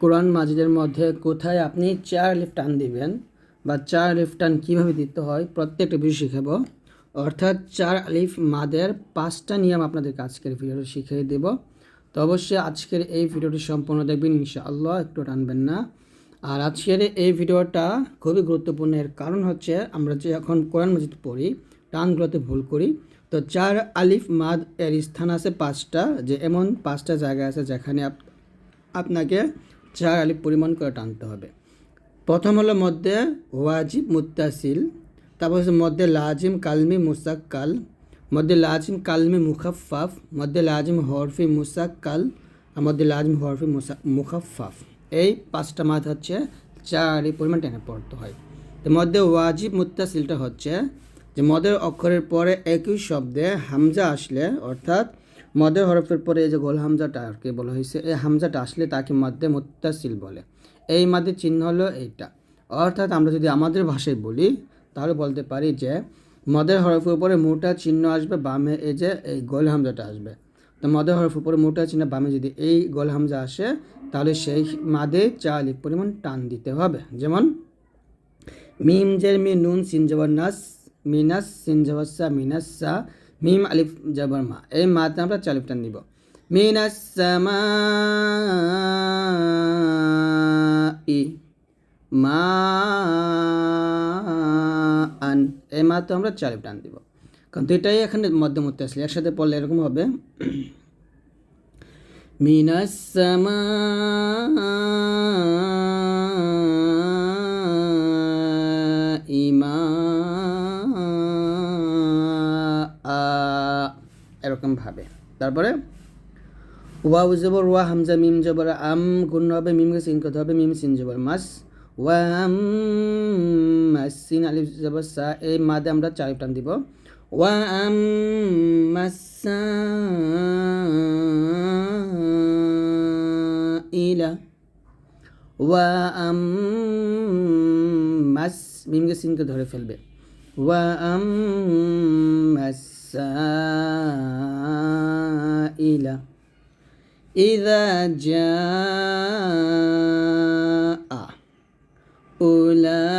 কোরআন মাজিদের মধ্যে কোথায় আপনি চার লিফ টান দিবেন বা চার লিফ টান কীভাবে দিতে হয়, প্রত্যেকটা বিষয় শিখাবো। অর্থাৎ চার আলিফ মাদের পাঁচটা নিয়ম আপনাদেরকে আজকের ভিডিওতে শিখিয়ে দেব। তো অবশ্যই আজকের এই ভিডিওটি সম্পূর্ণ দেখবেন, ইনশাআল্লাহ একটু টানবেন না। আর আজকের এই ভিডিওটা খুবই গুরুত্বপূর্ণ এর কারণ হচ্ছে আমরা যে এখন কোরআন মাজিদ পড়ি, টানগুলোতে ভুল করি, তো চার আলিফ মাদ এর স্থান আছে পাঁচটা, যে এমন পাঁচটা জায়গা আছে যেখানে আপ- আপনাকে চার আলিফ পরিমাণ করে টানতে হবে। প্রথম হলো মধ্যে ওয়াজিব মুত্তাসিল, তারপর হচ্ছে মধ্যে লাজিম কালমি মুসাক্কাল, মধ্যে লাজিম কালমি মুখাফাফ মধ্যে লাজিম হরফি মুসাক্কাল, আর মধ্যে লাজিম হরফি মুসা মুখাফাফ এই পাঁচটা মাদ হচ্ছে চার আলিফ পরিমাণ টেনে পড়তে হয়। তো মধ্যে ওয়াজিব মুত্তাসিলটা হচ্ছে যে মদের অক্ষরের পরে একই শব্দে হামজা আসলে, অর্থাৎ মদের হরফের পরে এই যে গোল হামজাটা আর কি বলা হয়েছে, এই হামজাটা আসলে তাকে মধ্যে মুত্তাসিল বলে। এই মাদের চিহ্ন হলো এইটা। অর্থাৎ আমরা যদি আমাদের ভাষায় বলি, তাহলে বলতে পারি যে মদের হরফের উপরে মোটা চিহ্ন আসবে, বামে এই যে এই গোল হামজাটা আসবে। তো মদের হরফের উপরে মোটা চিহ্ন, বামে যদি এই গোল হামজা আসে, তাহলে সেই মাদে চালিক পরিমাণ টান দিতে হবে। যেমন, মিম জের মি নুন সিন জবর নাস মিনাস সিন জবর সা মিনাস মিম আলিফ জবর মা। এই মাতে আমরা চালিফ টান দিব মিনাস সামাই মা আন এই মাতে আমরা চালিফ দিব কারণ দুইটাই এখানে মধ্যম উত্তর আসলে একসাথে পড়লে এরকম হবে। মিনাস সামা এরকম ভাবে। তারপরে, ওয়াউ জবর, ওয়া হামজা, মিম জবর, আম গুণ হবে মিমকে সিন করতে হবে, মিম সিন জবর, মাস ওয়াম মাসিন আলিফ জবর, সা, এই মাদে আমরা চার টান দিব। ওয়াম মাসা ইলা। ওয়াম মাস মিমকে সিনকে ধরে ফেলবে। ওয়াম মাসা ইলা إذا جاء أولئك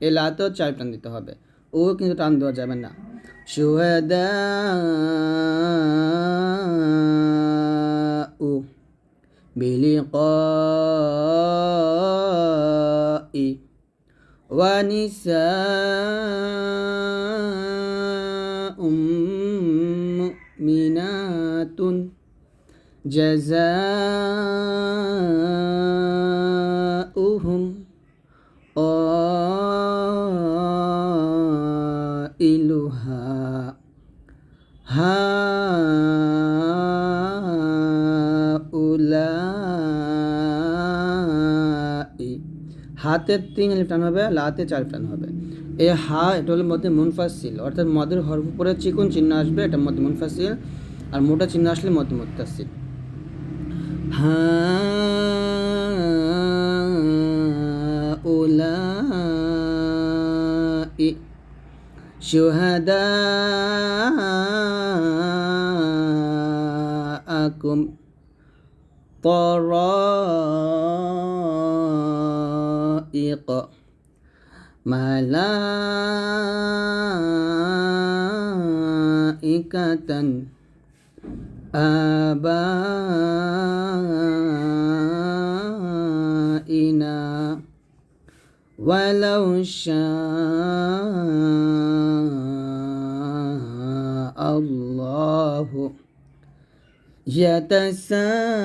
এ লাতেও চার টান দিতে হবে ও কিন্তু টান দেওয়া যাবে না সুহাদা উ بلقاء ونساء مؤمنات جزاؤهم قائلها হাতের তিন আলিফ টান হবে লাতে চার টান হবে এই হা এটা হলো মধ্যে মুনফাসিল অর্থাৎ মদের হরফ উপরে চিকন চিহ্ন আসবে এটা মধ্যে মুনফাসিল আর মোটা চিহ্ন আসলে মধ্যে মুত্তাসিল হা উলাই شهداءكم طرائق ملائكة آبائنا ولو شاء الله يتساءلون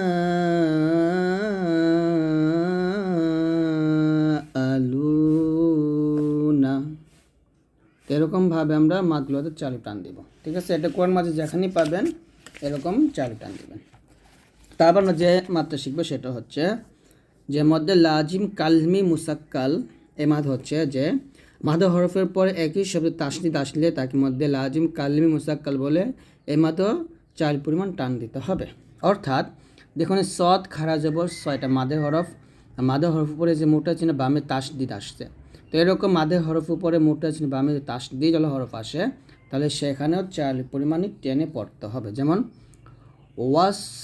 এরকমভাবে আমরা মাছগুলোতে চালু টান দিব। ঠিক আছে? এটা কোন মাঝে যেখানেই পাবেন, এরকম চালু টান দিবেন। তারপর আমরা যে মাত্রা শিখব সেটা হচ্ছে, যে মধ্যে লাজিম কালমি মুসাক্কাল, এ মাদ হচ্ছে যে, মাদ হরফের পরে একই শব্দে তাসনিদ আসলে তাকে মধ্যে লাজিম কালমি মুসাক্কাল বলে এ মাদ চার পরিমাণ টান দিতে হবে। অর্থাৎ, দেখুন সৎ খারা জবর ছয়টা মাদের হরফ মাদের হরফ উপরে যে মোটা চিহ্ন বামে তাসদিদ আসছে। তো এরকম মাধে হরফ উপরে মোটা চিহ্ন বামে তাস দিয়ে জল হরফ আসে, তাহলে সেখানেও চাল পরিমাণে টেনে পড়তে হবে। যেমন, ওয়াসফাতি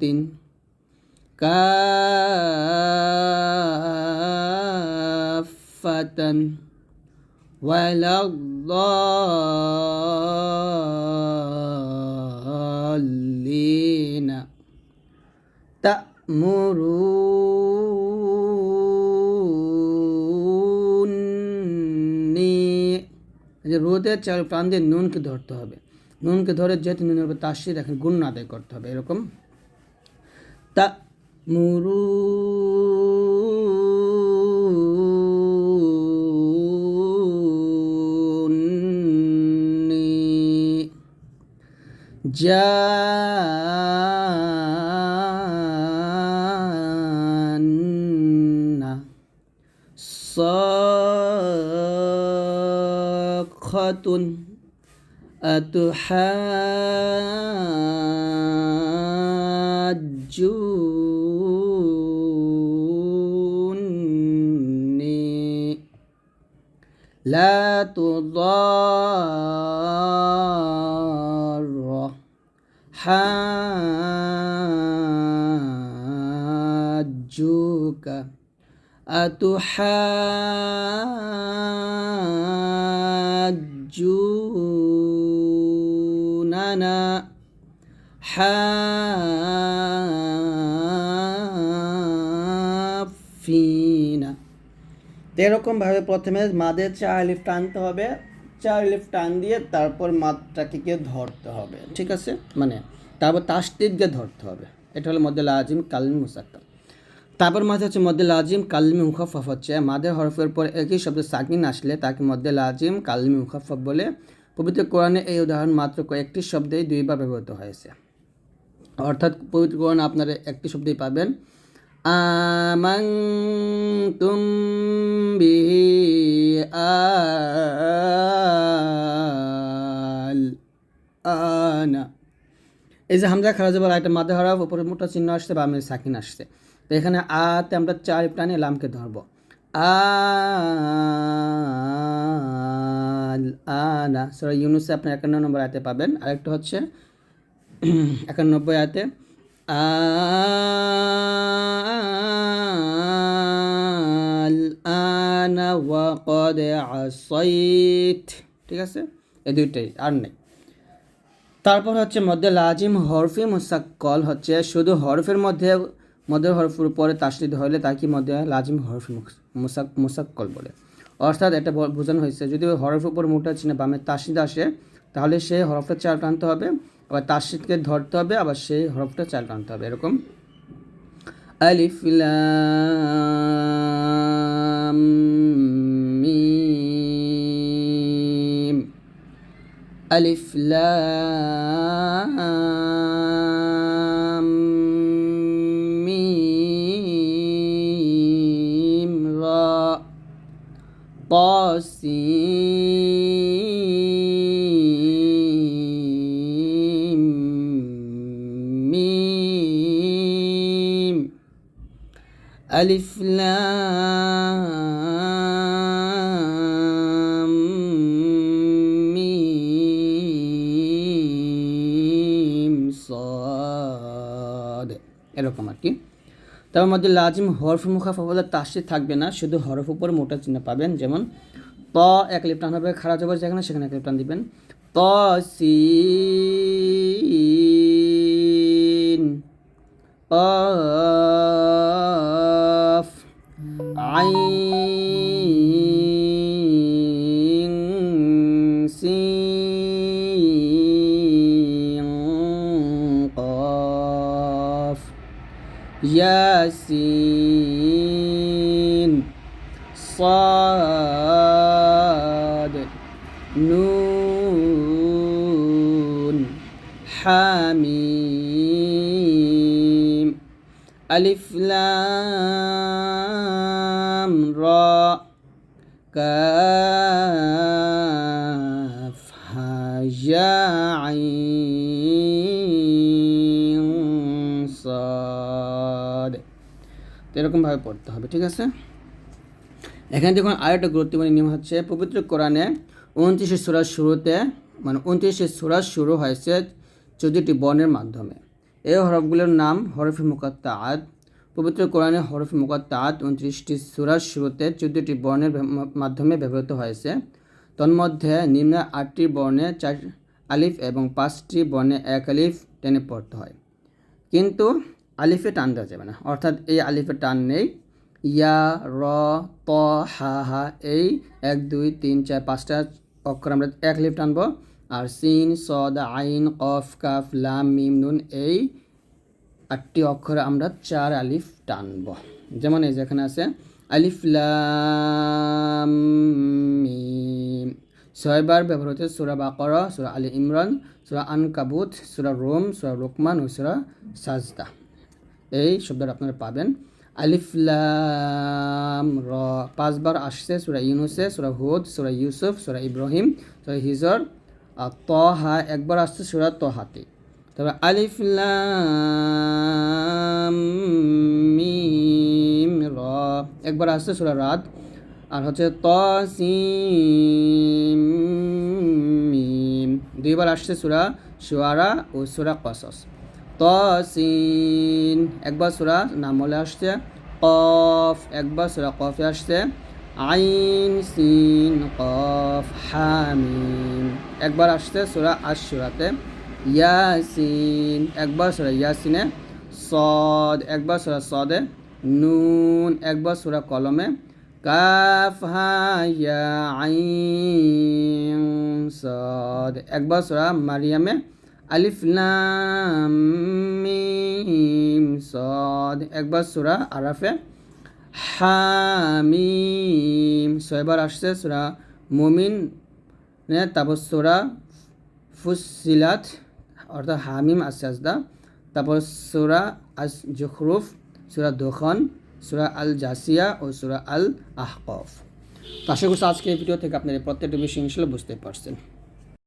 দিন কাফাতান ওয়ালাদ الضالين تأمروني এই যে রোদের চার প্রাণ দিয়ে নুনকে ধরতে হবে নুনকে ধরে যেহেতু নুনের উপর তাসি দেখেন গুণ আদায় করতে হবে এরকম তা মুরু جانة صاخة أتحاجوني. لا تضار حاجوك أتحاجوننا حافينا তো এরকমভাবে প্রথমে মাদের চার লিফ টানতে হবে চার লিফ টান দিয়ে তারপর মাদটাকে গিয়ে ধরতে হবে, ঠিক আছে? মানে তারপর তাসটিদ গিয়ে ধরতে হবে। এটা হলো মধ্যে লাজিম, কালমি মুসাক্কাল তারপর মাঝে হচ্ছে মধ্যে লাজিম, কালমি মুখাফফ হচ্ছে। মাদের হরফের পর একই শব্দ সাকিন আসলে তাকে মধ্যে লাজিম, কালমি মুখাফফ বলে। পবিত্র কোরআনে এই উদাহরণ মাত্র কয়েকটি শব্দেই দুইবার ব্যবহৃত হয়েছে। অর্থাৎ পবিত্র কোরআন আপনারা একটি শব্দেই পাবেন। আমান্তুম বিহি আল এই যে হামজা খারাজ বলা একটা মাঝে হরফ, উপরে মোটা চিহ্ন আসছে বা আমি সাকিন আসছে। তো এখানে আতে আমরা চার প্রাণে লামকে ধরবো। আল আনা সরি, ইউনুসে আপনার একান্ন নম্বর আয়তে পাবেন। আরেকটা হচ্ছে একানব্বই আয়তে আল আনা ওয়াকদ আসইত। ঠিক আছে? এই দুইটাই, আর নেই। তারপর হচ্ছে মধ্যে লাজিম হরফি মুসাক্কল হচ্ছে। শুধু হরফের মধ্যে মধ্যের হরফের উপরে তাসরিদ হলে তাকে মধ্যে লাজিম হরফি মুসাক মুসাক্কল বলে। অর্থাৎ এটা বোঝানো হয়েছে, যদি হরফের উপর মোটা চিহ্ন বামে তাসিদ আসে, তাহলে সেই হরফটা চাল টানতে হবে, আবার তাসিদকে ধরতে হবে, আবার সেই হরফটা চাল টানতে হবে, এরকম। আলিফ ألف لام ميم را طاسيم ميم ألف لام এরকম আর কি। তার মধ্যে লাজিম হরফ মুখাফা তাসি থাকবে না, শুধু হরফ উপর মোটা চিহ্ন পাবেন, যেমন ত এক লিপটান হবে খারাপ জবর যেখানে সেখানে এক লিপটান দিবেন। ত, সি আইন ياسين صاد نون حميم. ألف لام را كاف عين এরকমভাবে পড়তে হবে, ঠিক আছে? এখানে দেখুন আরেকটা গুরুত্বপূর্ণ নিয়ম হচ্ছে, পবিত্র কোরআনে উনত্রিশে সুরার শুরুতে মানে উনত্রিশে সুরার শুরু হয়েছে চোদ্দটি বর্ণের মাধ্যমে। এই হরফগুলোর নাম হরফে মুকাত্তাআত। পবিত্র কোরআনে হরফে মুকাত্তাআত উনত্রিশটি সুরার শুরুতে চোদ্দটি বর্ণের মাধ্যমে ব্যবহৃত হয়েছে। তন্মধ্যে নিম্ন আটটি বর্ণে চার আলিফ এবং পাঁচটি বর্ণে এক আলিফ টেনে পড়তে হয়। কিন্তু আলিফে টান দেওয়া যাবে না। অর্থাৎ এই আলিফে টান নেই। ইয়া, র, ত, হা হা, এই এক, দুই, তিন, চার, পাঁচটা অক্ষর আমরা এক আলিফ টানবো। আর সিন, সদ, আইন, কফ, কাফ, লাম, মিম, নুন এই আটটি অক্ষরে আমরা চার আলিফ টানব। যেমন এই যেখানে আছে, আলিফ, লাম, মিম। ছয়বার ব্যবহার হচ্ছে সুরা বাকরা, সুরা আলী ইমরান, সুরা আনকাবুত, সুরা রোম, সুরা রোকমান ও সুরা সাজদা। এই শব্দটা আপনারা পাবেন। আলিফলাম র, পাঁচবার আসছে সুরা ইউনুসে, সুরা হুদ, সুরা ইউসুফ, সুরা ইব্রাহিম, সুরা হিজর। তহা একবার আসছে সুরা তহাতে। তবে আলিফ লাম মিম র, একবার আসছে সুরা রাত আর হচ্ছে তসিম মিম, দুইবার আসছে সুরা শুয়ারা ও সুরা কসস। তসিন একবার সুরা নাম বলে আসছে। কফ। একবার সুরা কফে আসছে। আইন, সিন, কফ, হামিম। একবার আসছে সুরা আশুরাতে ইয়াসিন। একবার সুরা ইয়াসিনে সদ। একবার সুরা সদে নুন। একবার সুরা কলমে কাফ, হা, ইয়া, আইন, সদ। একবার সুরা মারিয়ামে আলিফ লাম সদ। একবার সুরা আরাফে হামিম। ছয়বার আসছে সুরা মুমিন তারপর সুরা ফুসিলাত অর্থাৎ হামিম আসাজদা তারপর সুরা আস জখরুফ সুরা দোখন, সুরা আল জাসিয়া ও সুরা আল আহকফ তো আশা করছি আজকে এই ভিডিও থেকে আপনার প্রত্যেকটা বিষয় ইনশাল্লাহ বুঝতে পারছেন।